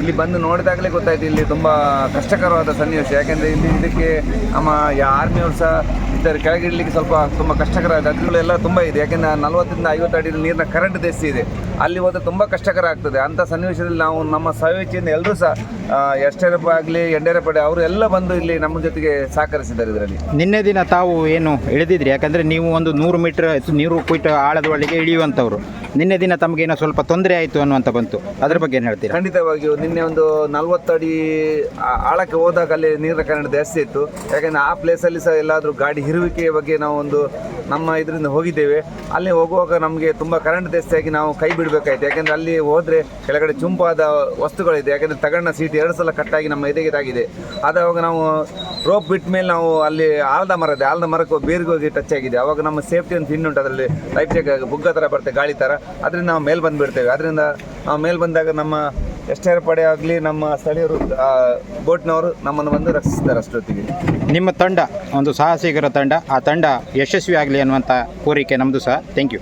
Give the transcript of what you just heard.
ಇಲ್ಲಿ ಬಂದು ನೋಡಿದಾಗಲೇ ಗೊತ್ತಾಯ್ತು, ಇಲ್ಲಿ ತುಂಬಾ ಕಷ್ಟಕರವಾದ ಸನ್ನಿವೇಶ. ಯಾಕೆಂದ್ರೆ ಇಲ್ಲಿ ಇದಕ್ಕೆ ನಮ್ಮ ಆರ್ಮಿಯವರು ಸಹ ಇದ್ದಾರೆ. ಕೆಳಗಿಡ್ಲಿಕ್ಕೆ ಸ್ವಲ್ಪ ತುಂಬಾ ಕಷ್ಟಕರ ಅದಗಳೆಲ್ಲ ತುಂಬಾ ಇದೆ. ಯಾಕೆಂದ್ರೆ ನಲವತ್ತರಿಂದ ಐವತ್ತು ಅಡಿ ನೀರಿನ ಕರೆಂಟ್ ದೇಸಿ ಇದೆ. ಅಲ್ಲಿ ಹೋದ್ರೆ ತುಂಬ ಕಷ್ಟಕರ ಆಗ್ತದೆ ಅಂತ ಸನ್ನಿವೇಶದಲ್ಲಿ ನಾವು ನಮ್ಮ ಸ್ವಇಚ್ಛೆಯಿಂದ ಎಲ್ಲರೂ ಸಹ ಎಷ್ಟೇರಪ್ಪ ಆಗಲಿ ಎಂಡೆರಪಡೆ ಅವರು ಎಲ್ಲ ಬಂದು ಇಲ್ಲಿ ನಮ್ಮ ಜೊತೆಗೆ ಸಹಕರಿಸಿದ್ದಾರೆ ಇದರಲ್ಲಿ. ನಿನ್ನೆ ದಿನ ತಾವು ಏನು ಇಳಿದಿದ್ರಿ ಯಾಕಂದರೆ ನೀವು ಒಂದು ನೂರು ಮೀಟರ್ ನೀರು ಫೀಟ್ ಆಳದ ಒಳಗೆ ಇಳಿಯುವಂಥವ್ರು. ನಿನ್ನೆ ದಿನ ತಮಗೇನೋ ಸ್ವಲ್ಪ ತೊಂದರೆ ಆಯಿತು ಅನ್ನುವಂಥ ಬಂತು. ಅದ್ರ ಬಗ್ಗೆ ಏನು ಹೇಳ್ತೀರಿ? ಖಂಡಿತವಾಗಿಯೂ ನಿನ್ನೆ ಒಂದು ನಲ್ವತ್ತು ಅಡಿ ಆಳಕ್ಕೆ ಹೋದಾಗ ಅಲ್ಲಿ ನೀರಿನ ಕನ್ನಡ ಜಾಸ್ತಿ ಇತ್ತು. ಯಾಕಂದ್ರೆ ಆ ಪ್ಲೇಸಲ್ಲಿ ಸಹ ಎಲ್ಲಾದರೂ ಗಾಡಿ ಹಿರುವಿಕೆಯ ಬಗ್ಗೆ ನಾವು ಒಂದು ನಮ್ಮ ಇದರಿಂದ ಹೋಗಿದ್ದೇವೆ. ಅಲ್ಲಿ ಹೋಗುವಾಗ ನಮಗೆ ತುಂಬ ಕರೆಂಟ್ ಜಾಸ್ತಿಯಾಗಿ ನಾವು ಕೈ ಬಿಡಬೇಕಾಯ್ತು. ಯಾಕೆಂದರೆ ಅಲ್ಲಿ ಹೋದರೆ ಕೆಳಗಡೆ ಚುಂಪಾದ ವಸ್ತುಗಳಿದೆ. ಯಾಕೆಂದರೆ ತಗಡಿನ ಸೀಟ್ ಎರಡು ಸಲ ಕಟ್ಟಾಗಿ ನಮ್ಮ ಎದೆಗೆ ತಾಗಿದೆ. ಆದಾಗ ನಾವು ರೋಪ್ ಬಿಟ್ಟ ಮೇಲೆ ನಾವು ಅಲ್ಲಿ ಆಲದ ಮರ ಇದೆ. ಆಲದ ಮರಕ್ಕೆ ಬೇರಿಗೆ ಹೋಗಿ ಟಚ್ ಆಗಿದೆ. ಅವಾಗ ನಮ್ಮ ಸೇಫ್ಟಿ ಅಂತ ಉಂಟು. ಅದರಲ್ಲಿ ಲೈಫ್ ಜಾಕ್ ಬುಗ್ಗ ಥರ ಬರುತ್ತೆ ಗಾಳಿ ಥರ ಅದರಿಂದ ನಾವು ಮೇಲೆ ಬಂದುಬಿಡ್ತೇವೆ. ಅದರಿಂದ ನಾವು ಮೇಲೆ ಬಂದಾಗ ನಮ್ಮ ಎಷ್ಟೇ ಪಡೆ ಆಗಲಿ ನಮ್ಮ ಸ್ಥಳೀಯರು ಬೋಟ್ನವರು ನಮ್ಮನ್ನು ಬಂದು ರಕ್ಷಿಸ್ತಾರೆ ಅಷ್ಟೊತ್ತಿಗೆ. ನಿಮ್ಮ ತಂಡ, ಒಂದು ಸಾಹಸಿಗರ ತಂಡ, ಆ ತಂಡ ಯಶಸ್ವಿ ಆಗಲಿ ಅನ್ನುವಂಥ ಕೋರಿಕೆ ನಮ್ಮದು ಸಹ. Thank you